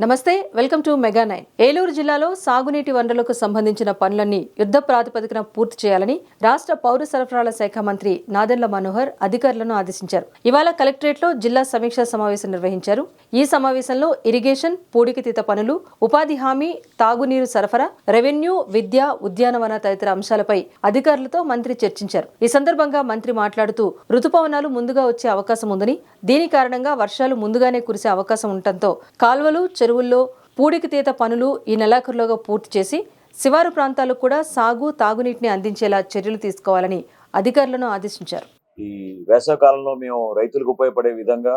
నమస్తే welcome to mega nine. Eluru జిల్లాలో సాగునీటి వనరులకు సంబంధించిన పనులన్నీ యుద్ధ ప్రాతిపదికన పూర్తి చేయాలని రాష్ట్ర పౌర సరఫరాల శాఖ మంత్రి నాదెండ్ల మనోహర్ అధికారులను ఆదేశించారు. ఇవాళ కలెక్టరేట్లో జిల్లా సమీక్షా సమావేశం నిర్వహించారు. ఈ సమావేశంలో ఇరిగేషన్ పూడికతీత పనులు ఉపాధి హామీ తాగునీరు సరఫరా రెవెన్యూ విద్య ఉద్యానవన తదితర అంశాలపై అధికారులతో మంత్రి చర్చించారు. ఈ సందర్భంగా మంత్రి మాట్లాడుతూ రుతుపవనాలు ముందుగా వచ్చే అవకాశం ఉందని దీని కారణంగా వర్షాలు ముందుగానే కురిసే అవకాశం ఉండటంతో కాల్వలు చెరువుల్లో పూడికతీత పనులు ఈ నెలాఖరులోగా పూర్తి చేసి శివారు ప్రాంతాలకు కూడా సాగు తాగునీటిని అందించేలా చర్యలు తీసుకోవాలని అధికారులను ఆదేశించారు. ఈ వేసవి కాలంలో మేము రైతులకు ఉపయోగపడే విధంగా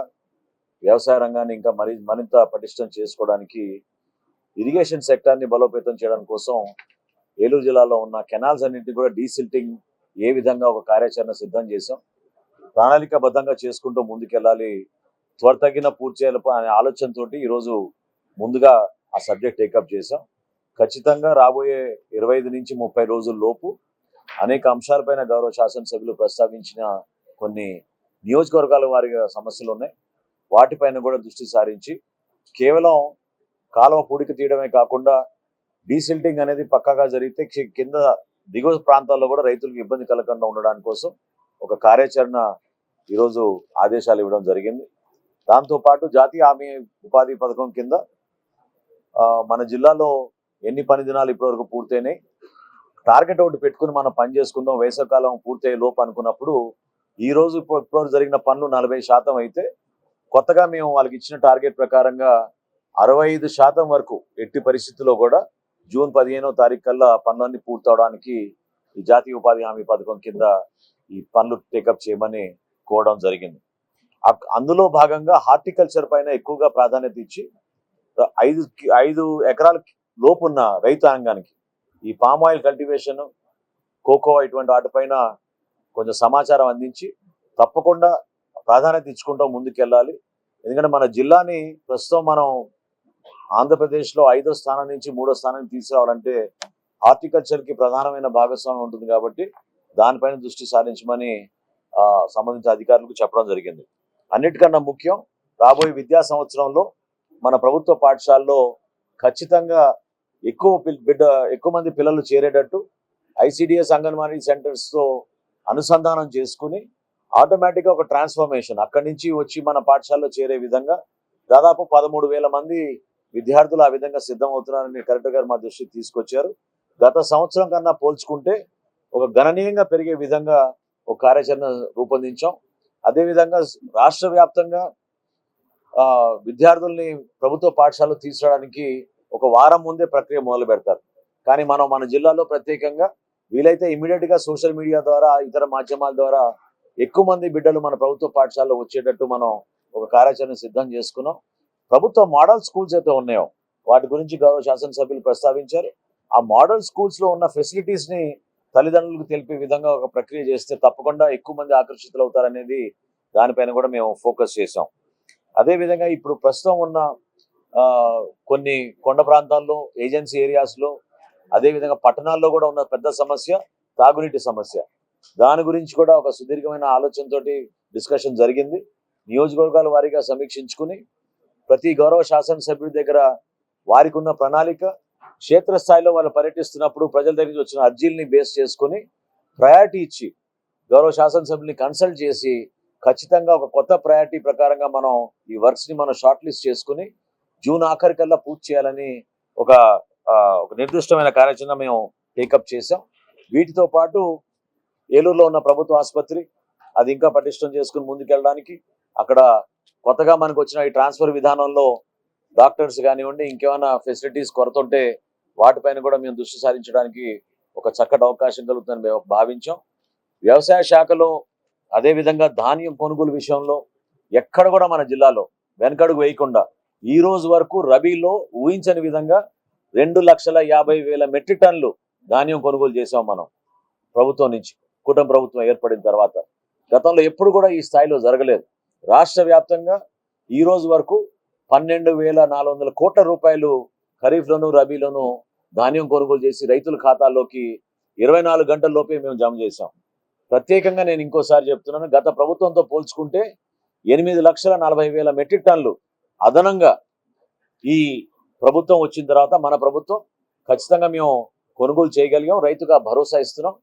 వ్యవసాయ రంగాన్ని ఇంకా మరి మరింత పటిష్టం చేసుకోవడానికి ఇరిగేషన్ సెక్టార్ని బలోపేతం చేయడం కోసం ఏలూరు జిల్లాలో ఉన్న కెనాల్స్ అన్నింటినీ కూడా డీసిల్టింగ్ ఏ విధంగా ఒక కార్యాచరణ సిద్ధం చేశాం. ప్రణాళికాబద్ధంగా చేసుకుంటూ ముందుకెళ్ళాలి. త్వరతగిన పూర్తి చేయాలి అనే ఆలోచనతోటి ఈరోజు ముందుగా ఆ సబ్జెక్ట్ టేకప్ చేశాం. ఖచ్చితంగా రాబోయే ఇరవై ఐదు నుంచి ముప్పై రోజుల లోపు అనేక అంశాలపైన గౌరవ శాసనసభ్యులు ప్రస్తావించిన కొన్ని నియోజకవర్గాల వారిగా సమస్యలు ఉన్నాయి. వాటిపైన కూడా దృష్టి సారించి కేవలం కాలువ పూడిక తీయడమే కాకుండా డీసిల్టింగ్ అనేది పక్కాగా జరిగితే కింద దిగువ ప్రాంతాల్లో కూడా రైతులకు ఇబ్బంది కలగకుండా ఉండడానికి కోసం ఒక కార్యాచరణ ఈరోజు ఆదేశాలు ఇవ్వడం జరిగింది. దాంతోపాటు జాతీయ హామీ ఉపాధి పథకం కింద మన జిల్లాలో ఎన్ని పని దినాలు ఇప్పటివరకు పూర్తయినాయి? టార్గెట్ ఒకటి పెట్టుకుని మనం పని చేసుకుందాం వేసవకాలం పూర్తయ్యే లోపు అనుకున్నప్పుడు ఈ రోజు ఇప్పుడు జరిగిన పనులు నలభై శాతం అయితే కొత్తగా మేము వాళ్ళకి ఇచ్చిన టార్గెట్ ప్రకారంగా అరవై ఐదు శాతం వరకు ఎట్టి పరిస్థితుల్లో కూడా జూన్ పదిహేనో తారీఖు కల్లా పనులన్నీ పూర్తవడానికి ఈ జాతీయ ఉపాధి హామీ పథకం కింద ఈ పనులు టేకప్ చేయమని కోవడం జరిగింది. అందులో భాగంగా హార్టికల్చర్ పైన ఎక్కువగా ప్రాధాన్యత ఇచ్చి ఐదు ఐదు ఎకరాల లోపున్న రైతాంగానికి ఈ పామ్ ఆయిల్ కల్టివేషన్ కోకో ఇటువంటి వాటిపైన కొంచెం సమాచారం అందించి తప్పకుండా ప్రాధాన్యత ఇచ్చుకుంటూ ముందుకెళ్ళాలి. ఎందుకంటే మన జిల్లాని ప్రస్తుతం మనం ఆంధ్రప్రదేశ్లో ఐదో స్థానం నుంచి మూడో స్థానానికి తీసుకురావాలంటే హార్టికల్చర్కి ప్రధానమైన భాగస్వామ్యం ఉంటుంది కాబట్టి దానిపైన దృష్టి సారించమని ఆ, సంబంధించిన అధికారులకు చెప్పడం జరిగింది. అన్నిటికన్నా ముఖ్యం రాబోయే విద్యా సంవత్సరంలో మన ప్రభుత్వ పాఠశాలలో ఖచ్చితంగా ఎక్కువ బిడ్డ ఎక్కువ మంది పిల్లలు చేరేటట్టు ఐసిడిఎస్ అంగన్వాడీ సెంటర్స్తో అనుసంధానం చేసుకుని ఆటోమేటిక్గా ఒక ట్రాన్స్ఫర్మేషన్. అక్కడి నుంచి వచ్చి మన పాఠశాలలో చేరే విధంగా దాదాపు పదమూడు వేల మంది విద్యార్థులు ఆ విధంగా సిద్ధమవుతున్నారని కలెక్టర్ గారు మా దృష్టికి తీసుకొచ్చారు. గత సంవత్సరం కన్నా పోల్చుకుంటే ఒక గణనీయంగా పెరిగే విధంగా ఒక కార్యాచరణ రూపొందించాం. అదేవిధంగా రాష్ట్ర వ్యాప్తంగా విద్యార్థుల్ని ప్రభుత్వ పాఠశాలలో తీసుకురావడానికి ఒక వారం ముందే ప్రక్రియ మొదలు పెడతారు. కానీ మనం మన జిల్లాలో ప్రత్యేకంగా వీలైతే ఇమీడియట్గా సోషల్ మీడియా ద్వారా ఇతర మాధ్యమాల ద్వారా ఎక్కువ మంది బిడ్డలు మన ప్రభుత్వ పాఠశాలలో వచ్చేటట్టు మనం ఒక కార్యాచరణ సిద్ధం చేసుకున్నాం. ప్రభుత్వ మోడల్ స్కూల్స్ అయితే ఉన్నాయో వాటి గురించి గౌరవ శాసనసభ్యులు ప్రస్తావించారు. ఆ మోడల్ స్కూల్స్లో ఉన్న ఫెసిలిటీస్ని తల్లిదండ్రులకు తెలిపే విధంగా ఒక ప్రక్రియ చేస్తే తప్పకుండా ఎక్కువ మంది ఆకర్షితులు అవుతారనేది దానిపైన కూడా మేము ఫోకస్ చేసాం అదే విధంగా ఇప్పుడు ప్రస్తుతం ఉన్న ఆ, కొన్ని కొండ ప్రాంతాల్లో ఏజెన్సీ ఏరియాస్లో అదే విధంగా పట్టణాల్లో కూడా ఉన్న పెద్ద సమస్య తాగునీటి సమస్య. దాని గురించి కూడా ఒక సుదీర్ఘమైన ఆలోచనతోటి డిస్కషన్ జరిగింది. నియోజకవర్గాల వారీగా సమీక్షించుకుని ప్రతి గౌరవ శాసనసభ్యుడి దగ్గర వారికి ఉన్న ప్రణాళిక క్షేత్రస్థాయిలో వాళ్ళు పర్యటిస్తున్నప్పుడు ప్రజల దగ్గర నుంచి వచ్చిన అర్జీల్ని బేస్ చేసుకుని ప్రయారిటీ ఇచ్చి గౌరవ శాసనసభ్యుల్ని కన్సల్ట్ చేసి ఖచ్చితంగా ఒక కొత్త ప్రయారిటీ ప్రకారంగా మనం ఈ వర్క్స్ని మనం షార్ట్ లిస్ట్ చేసుకుని జూన్ ఆఖరికల్లా పూర్తి చేయాలని ఒక ఒక నిర్దిష్టమైన కార్యాచరణ మేము టేకప్ చేసాం వీటితో పాటు ఏలూరులో ఉన్న ప్రభుత్వ ఆసుపత్రి అది ఇంకా పటిష్టం చేసుకుని ముందుకెళ్ళడానికి అక్కడ కొత్తగా మనకు వచ్చిన ఈ ట్రాన్స్ఫర్ విధానంలో డాక్టర్స్ కానివ్వండి ఇంకేమైనా ఫెసిలిటీస్ కొరత ఉంటే వాటిపైన కూడా మేము దృష్టి సారించడానికి ఒక చక్కటి అవకాశం కలుగుతుందని మేము భావించాం. వ్యవసాయ శాఖలో అదే విధంగా ధాన్యం కొనుగోలు విషయంలో ఎక్కడ కూడా మన జిల్లాలో వెనకడుగు వేయకుండా ఈ రోజు వరకు రబీలో ఊహించని విధంగా రెండు లక్షల యాభై వేల మెట్రిక్ టన్నులు ధాన్యం కొనుగోలు చేసాం మనం ప్రభుత్వం నుంచి కుటుంబ ప్రభుత్వం ఏర్పడిన తర్వాత. గతంలో ఎప్పుడు కూడా ఈ స్థాయిలో జరగలేదు. రాష్ట్ర వ్యాప్తంగా ఈ రోజు వరకు పన్నెండు వేల నాలుగు వందల కోట్ల రూపాయలు ఖరీఫ్లోను రబీలోను ధాన్యం కొనుగోలు చేసి రైతుల ఖాతాల్లోకి ఇరవై నాలుగు గంటల లోపే మేము జమ చేశాం. ప్రత్యేకంగా నేను ఇంకోసారి చెప్తున్నాను. గత ప్రభుత్వంతో పోల్చుకుంటే ఎనిమిది లక్షల నలభై వేల మెట్రిక్ టన్నులు అదనంగా ఈ ప్రభుత్వం వచ్చిన తర్వాత మన ప్రభుత్వం ఖచ్చితంగా మేము కొనుగోలు చేయగలిగాం. రైతుగా భరోసా ఇస్తున్నాం.